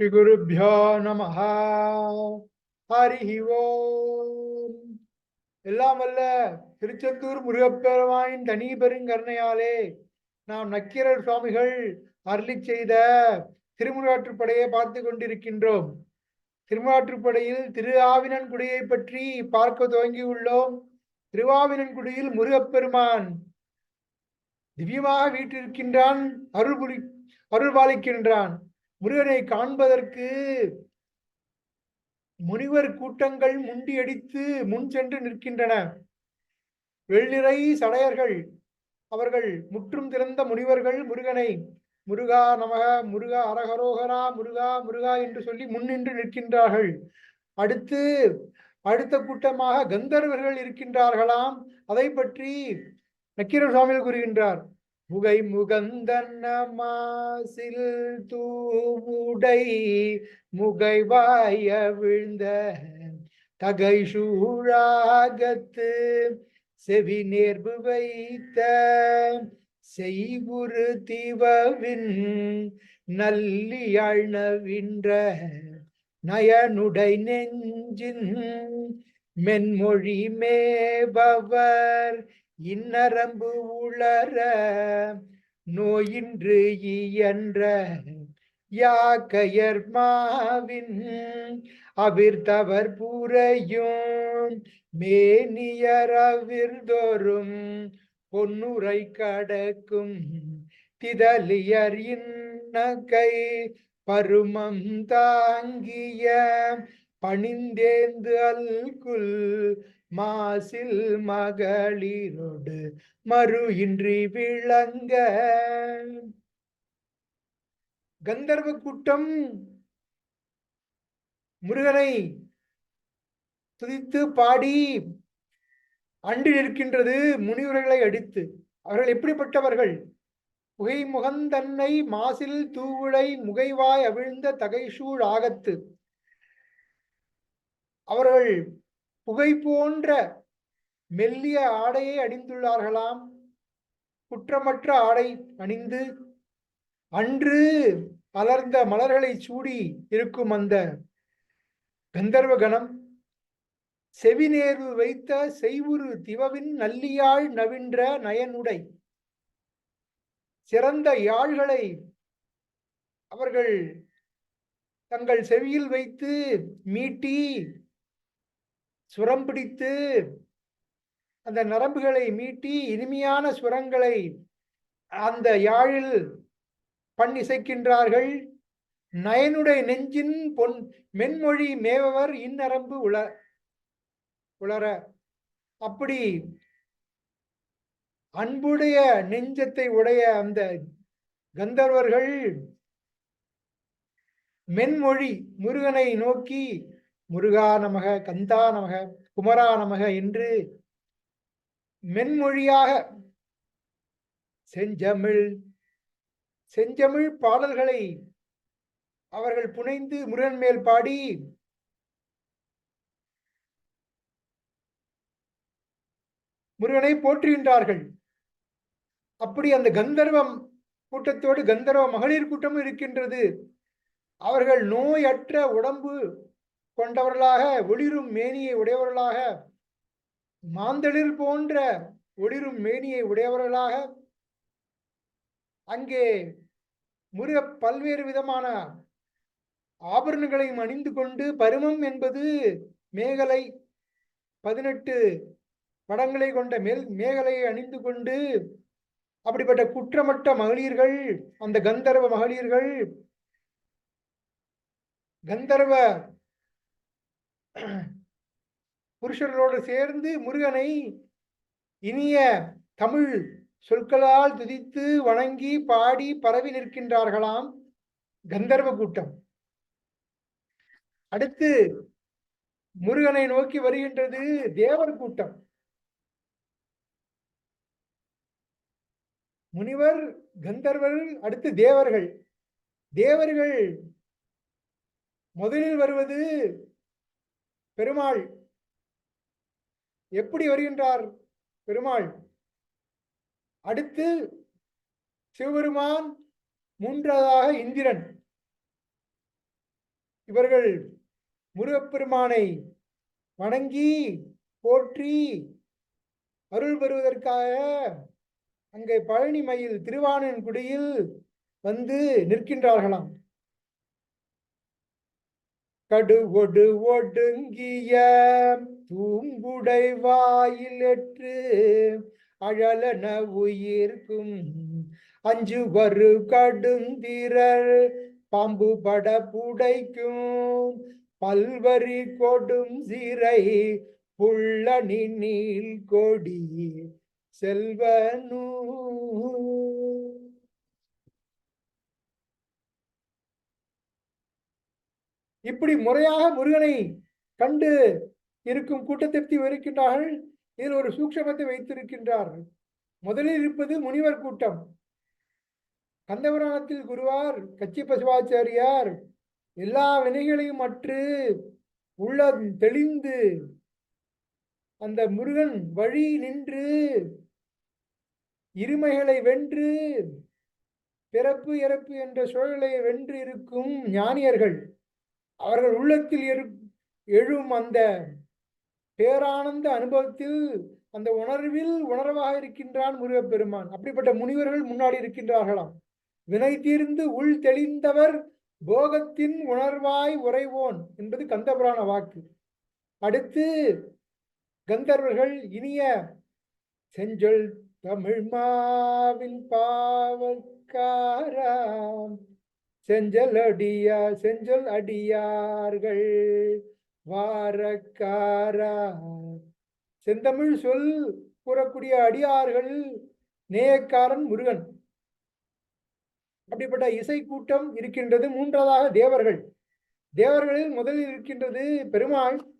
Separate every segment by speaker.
Speaker 1: ஸ்ரீ குருப்பியோ நம ஹரி ஓம். எல்லாம் வல்ல திருச்செந்தூர் முருகப்பெருமாயின் தனி பெருங்கருணையாலே நாம் நக்கீரர் சுவாமிகள் அருளி செய்த திருமுருகாற்றுப்படையை பார்த்து கொண்டிருக்கின்றோம். திருமுருகாற்றுப்படையில் திரு ஆவினன்குடியை பற்றி பார்க்க துவங்கியுள்ளோம். திருவாவினன்குடியில் முருகப்பெருமான் திவ்யமாக வீட்டிருக்கின்றான் அருள் புரி அருள் பாலிக்கின்றான் முருகனை காண்பதற்கு முனிவர் கூட்டங்கள் முண்டியடித்து முன் சென்று நிற்கின்றன. வெள்ளிறை சடையர்கள் அவர்கள் முற்றும் திறந்த முனிவர்கள் முருகனை முருகா நமக முருகா அரகரோகரா முருகா முருகா என்று சொல்லி முன்னின்று நிற்கின்றார்கள். அடுத்து அடுத்த கூட்டமாக கந்தர்வர்கள் இருக்கின்றார்களாம். அதை பற்றி நக்கீரர் சுவாமிகள் கூறுகின்றார் புகை முகந்தன்ன மாசில் தூவுடை முகைவாய விழுந்த தகை சூழாகத்து செவி நேர்பு வைத்த செய்குரு தீவவின் நல்லியழ்னவின்ற நயனுடை நெஞ்சின் மென்மொழி மேபவர் இன்னரம்பு உளர நோயின்று இயன்ற யாக்கையர் மாவின் அவிர்த்தவர் பூரையும் மேனியரவிர்தோறும் பொன்னுரை கடக்கும் திதலியர் இன்னகை பருமம் தாங்கிய பணிந்தேந்து அல்குல் மாசில் மகளிரோடு மறு இன்றி விளங்க. கந்தர்வ கூட்டம் முருகனை துதித்து பாடி அன்று நிற்கின்றது முனிவர்களை அடித்து. அவர்கள் எப்படிப்பட்டவர்கள்? புகை முகந்தன்னை மாசில் தூவுளை முகைவாய் அவிழ்ந்த தகைசூழ் ஆகத்து. அவர்கள் புகை போன்ற மெல்லிய ஆடையை அணிந்துள்ளார்களாம். குற்றமற்ற ஆடை அணிந்து அன்று அலர்ந்த மலர்களை சூடி இருக்கும் அந்த கந்தர்வ கணம் செவிநேர்வு வைத்த செய்வுரு திவவின் நல்லியாழ் நவின்ற நயனுடை. சிறந்த யாழ்களை அவர்கள் தங்கள் செவியில் வைத்து மீட்டி சுரம் பிடித்து அந்த நரம்புகளை மீட்டி இனிமையான சுரங்களை அந்த யாழில் பண்ணிசைக்கின்றார்கள். நயனுடைய நெஞ்சின் பொன் மென்மொழி மேவவர் இந்நரம்பு உள உளர. அப்படி அன்புடைய நெஞ்சத்தை உடைய அந்த கந்தர்வர்கள் மென்மொழி முருகனை நோக்கி முருகா நமக கந்தா நமக குமரா நமக என்று மென்மொழியாக செஞ்சமிழ் செஞ்சமிழ் பாடல்களை அவர்கள் புனைந்து முருகன் மேல் பாடி முருகனை போற்றுகின்றார்கள். அப்படி அந்த கந்தர்வம் கூட்டத்தோடு கந்தர்வ மகளிர் கூட்டமும் இருக்கின்றது. அவர்கள் நோயற்ற உடம்பு கொண்டவர்களாக ஒளிரும் மேனியை உடையவர்களாக மாந்தளிர் போன்ற ஒளிரும் மேனியை உடையவர்களாக அங்கே முருக பல்வேறு விதமான ஆபரணங்களையும் அணிந்து கொண்டு பருமம் என்பது மேகலை பதினெட்டு படங்களை கொண்ட மேல் மேகலையை அணிந்து கொண்டு அப்படிப்பட்ட குற்றமற்ற மகளிர்கள் அந்த கந்தர்வ மகளிர்கள் கந்தர்வ புருஷர்களோடு சேர்ந்து முருகனை இனிய தமிழ் சொற்களால் துதித்து வணங்கி பாடி பரவி நிற்கின்றார்களாம் கந்தர்வ கூட்டம். அடுத்து முருகனை நோக்கி வருகின்றது தேவர் கூட்டம். முனிவர் கந்தர்வர்கள் அடுத்து தேவர்கள். தேவர்கள் முதலில் வருவது பெருமாள். எப்படி வருகின்றார் பெருமாள்? அடுத்து சிவபெருமான் மூன்றாவதாக இந்திரன். இவர்கள் முருகப்பெருமானை வணங்கி போற்றி அருள் பெறுவதற்காக அங்கே பழனி மயில் திருவானன்குடியில் வந்து நிற்கின்றார்களாம். கடுவொடு ஒடுங்கிய தூம்புடை வாயிலற்று அழலன உயிர்க்கும் அஞ்சு வரு கடுந்திரர் பாம்பு பட புடைக்கும் பல்வரி கொடும் சிறை புள்ளணி நீல் கொடி செல்வனூ இப்படி முறையாக முருகனை கண்டு இருக்கும் கூட்டத்திற்கு இருக்கின்றார்கள் இதில் ஒரு சூக்ஷமத்தை வைத்திருக்கின்றார்கள். முதலில் இருப்பது முனிவர் கூட்டம். கந்தபுராணத்தில் குருவார் கச்சி பசுவாச்சாரியார் எல்லா வினைகளையும் அற்று உள்ள தெளிந்து அந்த முருகன் வழி நின்று இருமைகளை வென்று பிறப்பு இறப்பு என்ற சூழலை வென்று இருக்கும் ஞானியர்கள். அவர்கள் உள்ளத்தில் எழும் அந்த பேரானந்த அனுபவத்தில் அந்த உணர்வில் உணர்வாக இருக்கின்றான் முருகப்பெருமான். அப்படிப்பட்ட முனிவர்கள் முன்னாடி இருக்கின்றார்களாம். வினை தீர்ந்து உள் தெளிந்தவர் போகத்தின் உணர்வாய் உறைவோன் என்பது கந்தபுராண வாக்கு. அடுத்து கந்தர்வர்கள் இனிய செஞ்சொல் தமிழ் மாவின் பாவக்காராம். செஞ்சல் அடியா செஞ்சல் அடியார்கள். வாரக்காரா. செந்தமிழ் சொல் கூறக்கூடிய அடியார்கள். நேயக்காரன் முருகன். அப்படிப்பட்ட இசை கூட்டம் இருக்கின்றது மூன்றாவதாக தேவர்கள். தேவர்களில் முதலில் இருக்கின்றது பெருமாள்.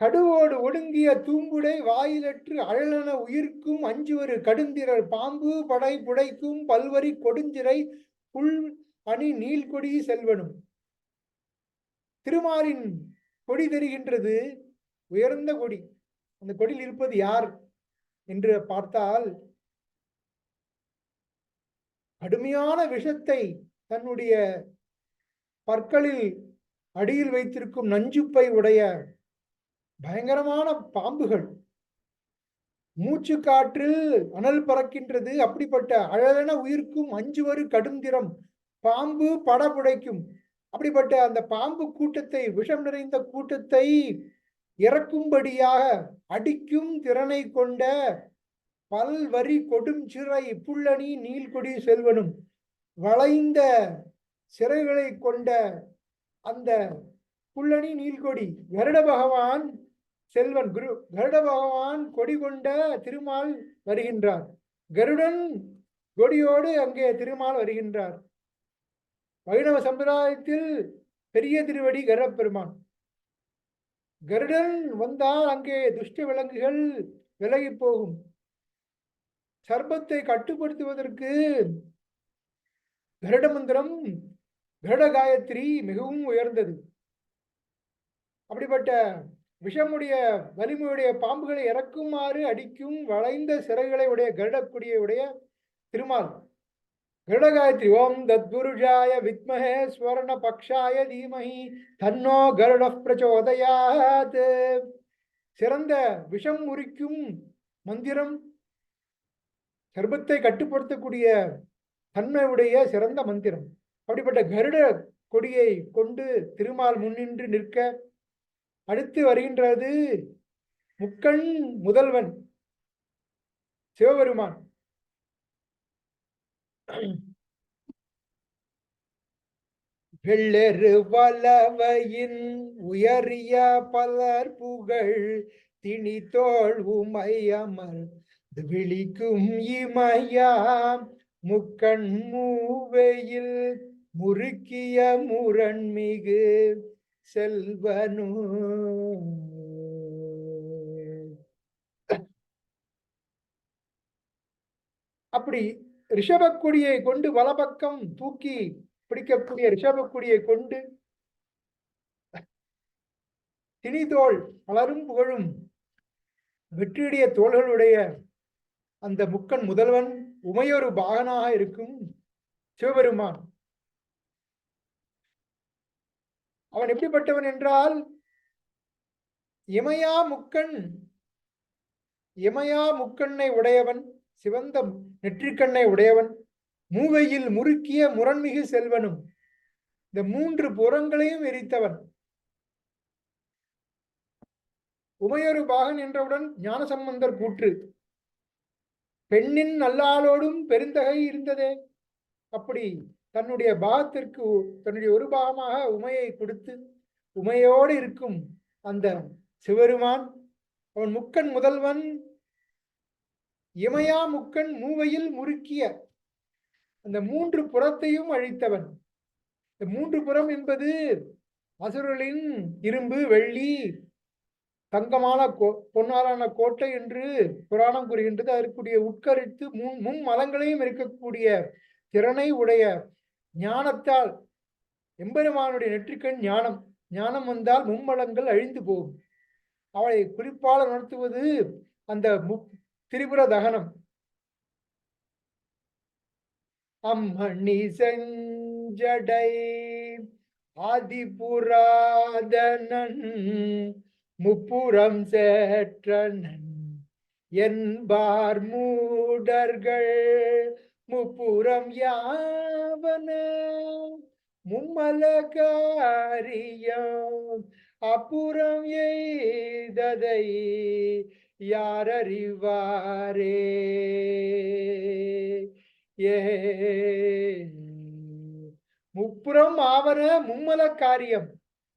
Speaker 1: கடுவோடு ஒடுங்கிய தூங்குடை வாயிலற்று அழலென உயிர்க்கும் அஞ்சுவரு கடுந்திரர் பாம்பு படை புடைக்கும் பல்வரி கொடுஞ்சிறை புல் அணி நீள்கொடி செல்வனும். திருமாலின் கொடி தெரிகின்றது உயர்ந்த கொடி. அந்த கொடியில் இருப்பது யார் என்று பார்த்தால் கடுமையான விஷத்தை தன்னுடைய பற்களில் அடியில் வைத்திருக்கும் நஞ்சுப்பை உடைய பயங்கரமான பாம்புகள். மூச்சு காற்றில் அனல் பறக்கின்றது. அப்படிப்பட்ட அழகன உயிர்க்கும் அஞ்சுவரு கடுந்திரம் பாம்பு படபுடைக்கும் அப்படிப்பட்ட அந்த பாம்பு கூட்டத்தை விஷம் நிறைந்த கூட்டத்தை இறக்கும்படியாக அடிக்கும் திறனை கொண்ட பல்வரி கொடும் சிறை புள்ளணி நீள்கொடி செல்வனும். வளைந்த சிறைகளை கொண்ட அந்த புள்ளணி நீள்கொடி கருட பகவான் செல்வன் குரு கருட பகவான் கொடி கொண்ட திருமால் வருகின்றார். கருடன் கொடியோடு அங்கே திருமால் வருகின்றார். வைணவ சம்பிரதாயத்தில் பெரிய திருவடி கருடப்பெருமான். கருடன் வந்தால் அங்கே துஷ்ட விலங்குகள் விலகி போகும். சர்பத்தை கட்டுப்படுத்துவதற்கு கருட மந்திரம் கருட காயத்ரி மிகவும் உயர்ந்தது. அப்படிப்பட்ட விஷமுடைய வலிமையுடைய பாம்புகளை இறக்குமாறு அடிக்கும் வளைந்த சிறைகளை உடைய கருடக்குடியை உடைய திருமால். கருடகாயத்ரி ஓம் தத்புருஷாய வித்மஹே ஸ்வர்ண பக்ஷாய தீமஹி தன்னோ கருட பிரச்சோதயாத். சிறந்த விஷம் முறிக்கும் மந்திரம் சர்பத்தை கட்டுப்படுத்தக்கூடிய தன்மையுடைய சிறந்த மந்திரம். அப்படிப்பட்ட கருட கொடியை கொண்டு திருமால் முன்னின்று நிற்க அடுத்து வருகின்றது முக்கண் முதல்வன் சிவபெருமான். வெள்ளெரு வலவையின் உயரிய பலர் புகழ் திணித்தோள் உமையமர் விழிக்கும் இமயாம். முக்கண் மூவையில் முறுக்கிய முரண்மிகு செல்வனு? அப்படி ரிஷபக்குடியை கொண்டு வலப்பக்கம் தூக்கி பிடிக்கக்கூடிய ரிஷபக்குடியை கொண்டு திணிதோள் மலரும் புகழும் வெற்றியுடைய தோள்களுடைய அந்த முக்கன் முதல்வன் உமையொரு பாகனாக இருக்கும் சிவபெருமான். அவன் எப்படிப்பட்டவன் என்றால் இமயா முக்கண் இமயா முக்கண்ணை உடையவன் சிவந்த நெற்றிக்கண்ணை உடையவன் மூவையில் முறுக்கிய முரண்மிகு செல்வனும் இந்த மூன்று புறங்களையும் எரித்தவன். உமையொரு பாகன் என்றவுடன் ஞானசம்பந்தர் கூற்று பெண்ணின் நல்லாளோடும் பெருந்தகை இருந்ததே. அப்படி தன்னுடைய பாகத்திற்கு தன்னுடைய ஒரு பாகமாக உமையை கொடுத்து உமையோடு இருக்கும் அந்த சிவருமான் அவன் முக்கன் முதல்வன் இமயா முக்கன் மூவையில் முறுக்கிய அந்த மூன்று புறத்தையும் அழித்தவன். இந்த மூன்று புறம் என்பது அசுரலின் இரும்பு வெள்ளி தங்கமான கோ பொன்னாலான கோட்டை என்று புராணம் கூறுகின்றது. அதற்குரிய உட்கரித்து முன் முன் மலங்களையும் இருக்கக்கூடிய திறனை உடைய ஞானத்தால் எம்பெருமானுடைய நெற்றிக்கண் ஞானம் ஞானம் வந்தால் மும்மலங்கள் அழிந்து போகும். அவளை குறிப்பால் நடத்துவது அந்த மு திரிபுர தகனம். அம்மணி செஞ்சடை ஆதிபுராதனன் முப்புறம் சேற்றனன் என்பார் மூடர்கள். முப்புறம் யாவன மும்மல காரியம் அப்புறம் எய்ததை யாரறிவாரே? ஏ முப்புறம் ஆவன மும்மல காரியம்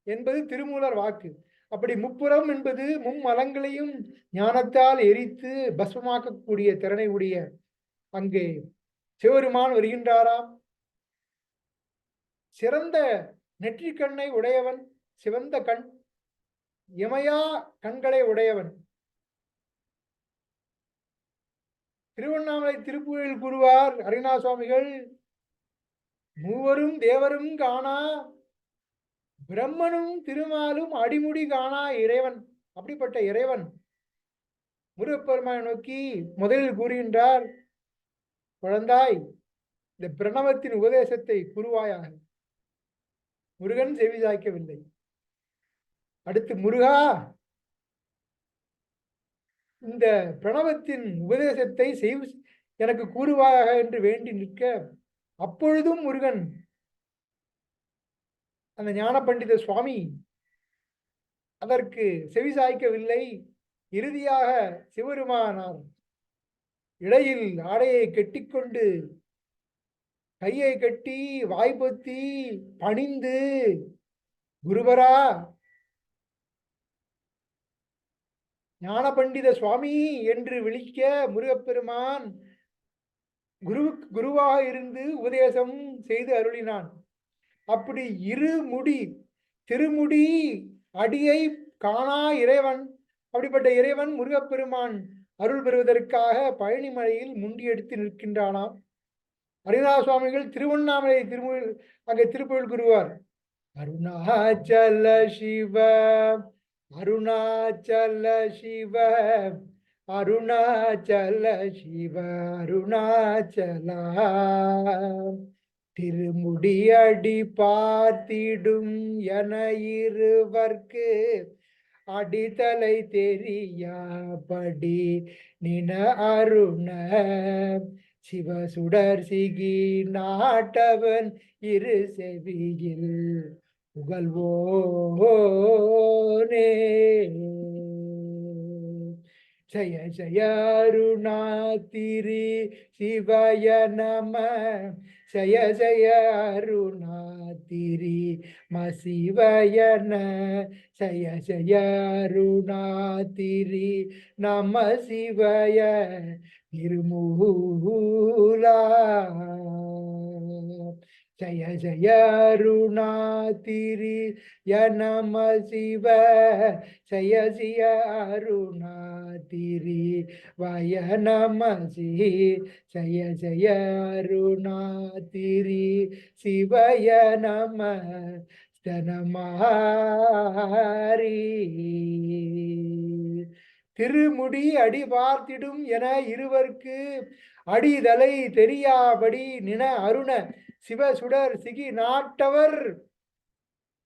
Speaker 1: என்பது திருமூலர் வாக்கு. அப்படி முப்புறம் என்பது மும்மலங்களையும் ஞானத்தால் எரித்து பஸ்மமாக்கக்கூடிய திறனை உடைய அங்கே சிவருமான் வருகின்றாராம். சிறந்த நெற்றிக்கண்ணை உடையவன் சிவந்த கண் இமையா கண்களை உடையவன். திருவண்ணாமலை திருப்பூரில் கூறுவார் அரிணா சுவாமிகள் மூவரும் தேவரும் காணா பிரம்மனும் திருமாலும் அடிமுடி காணா இறைவன் அப்படிப்பட்ட இறைவன். முருகப்பெருமானை நோக்கி முதலில் கூறுகின்றார் குழந்தாய் இந்த பிரணவத்தின் உபதேசத்தை குருவாயாக முருகன் செவிதாய்க்கவில்லை அடுத்து முருகா இந்த பிரணவத்தின் உபதேசத்தை செய் எனக்கு கூறுவாயாக என்று வேண்டி நிற்க அப்பொழுதும் முருகன் அந்த ஞான பண்டித சுவாமி அதற்கு செவிசாய்க்கவில்லை இறுதியாக சிவருமானார் இடையில் ஆடையை கட்டிக்கொண்டு கையை கட்டி வாய்ப்பத்தி பணிந்து குருவரா ஞான பண்டித சுவாமி என்று விழிக்க முருகப்பெருமான் குரு குருவாக இருந்து உபதேசம் செய்து அருளினான். அப்படி இருமுடி திருமுடி அடியை காணா இறைவன் அப்படிப்பட்ட இறைவன் முருகப்பெருமான் அருள் பெறுவதற்காக பழனிமலையில் முண்டியெடுத்து நிற்கின்றானாம். அரிதா சுவாமிகள் திருவண்ணாமலை திருமு அங்கே திருப்புகழ் கூறுவார் அருணாச்சல சிவ அருணாச்சல சிவ அருணாச்சல சிவ அருணாச்சலா திருமுடியடி பார்த்திடும் என இருவர்க்கு அடித்தலை தெரியாபடி நின அருண சிவசுடர் சிகி நாட்டவன் இரு செவியில் புகழ்வோனே. ஜய ஜயருணாதிரி சிவய நம. ஜய ஜய அருணாதிரி மசிவயன ஜய ஜயருணாதிரி நம சிவய. திருமூலா ஜய ஜய அருணாதிரி ய நம சிவ ஜய ஜய அருணாதிரி வய நம சி ஜய ஜய அருணாதிரி சிவய நம தனமாரி திருமுடி அடி பார்த்திடும் என இருவர்க்கு அடிதலை தெரியாபடி நின அருண சிவ சுடர் சிகி நாட்டவர்.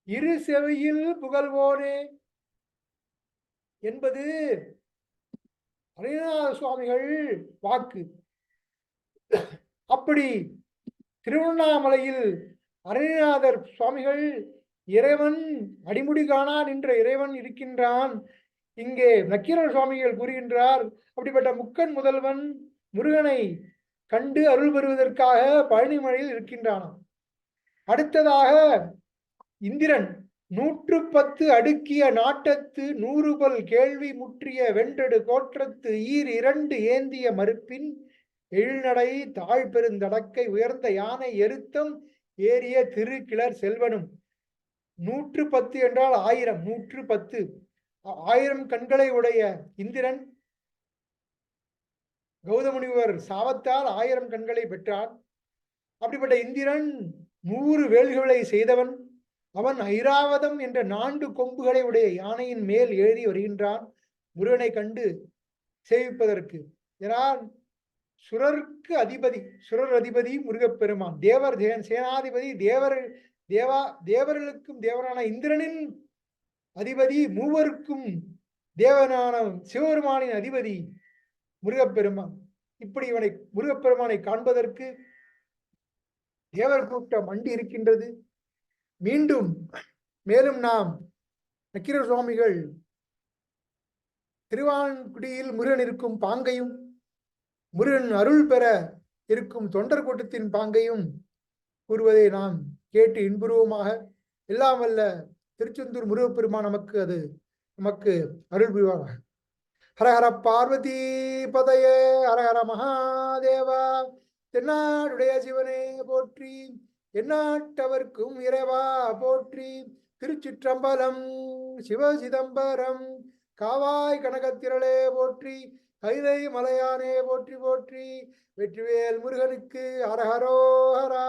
Speaker 1: இரு செவியில் புகழ்வோனே. என்பது அருணாத சுவாமிகள் வாக்கு. அப்படி திருவண்ணாமலையில் அருணாதர் சுவாமிகள் இறைவன் அடிமுடி காணான் என்ற இறைவன் இருக்கின்றான். இங்கே நக்கீரர் சுவாமிகள் கூறுகின்றார் அப்படிப்பட்ட முக்கன் முதல்வன் முருகனை கண்டு அருள் பெறுவதற்காக பழனிமலையில் இருக்கின்றானாம். அடுத்ததாக இந்திரன் நூற்று பத்து அடுக்கிய நாட்டத்து நூறு பல் கேள்வி முற்றிய வென்றடு கோற்றத்து ஈர் இரண்டு ஏந்திய மறுப்பின் எழுநடை தாழ் பெருந்தடக்கை உயர்ந்த யானை எருத்தம் ஏறிய திருக்கிளர் செல்வனும். நூற்று பத்து என்றால் ஆயிரம் நூற்று பத்து ஆயிரம் கண்களை உடைய இந்திரன் கௌதமுனிவர் சாவத்தால் ஆயிரம் கண்களை பெற்றான். அப்படிப்பட்ட இந்திரன் நூறு வேல்களை செய்தவன். அவன் ஐராவதம் என்ற நான்கு கொம்புகளை உடைய யானையின் மேல் ஏறி வருகின்றான். முருகனை கண்டு சேவிப்பதற்கு. ஏனால் சுரருக்கு அதிபதி சுரர் அதிபதி முருகப்பெருமான். தேவர் சேனாதிபதி தேவர் தேவா தேவர்களுக்கும் தேவனான இந்திரனின் அதிபதி மூவருக்கும் தேவனான சிவபெருமானின் அதிபதி முருகப்பெருமான். இப்படி இவனை முருகப்பெருமானை காண்பதற்கு தேவர் கூட்டம் மண்டி இருக்கின்றது. மீண்டும் மேலும் நாம் நக்கீர சுவாமிகள் திருவான்குடியில் முருகன் இருக்கும் பாங்கையும் முருகன் அருள் பெற இருக்கும் தொண்டர் கூட்டத்தின் பாங்கையும் கூறுவதை நாம் கேட்டு இன்புருவமாக எல்லாம் வல்ல திருச்செந்தூர் முருகப்பெருமான் நமக்கு அது நமக்கு அருள் புரிவாராக. ஹரஹர பார்வதி பதய ஹரஹர மகாதேவா. தென்னாடுடைய சிவனே போற்றி எந்நாட்டவர்க்கும் இறைவா போற்றி திருச்சிற்றம்பலம் சிவசிதம்பரம் காவாய் கனகத்திரளே போற்றி கைதை மலையானே போற்றி போற்றி வெற்றிவேல் முருகனுக்கு ஹரஹரோஹரா.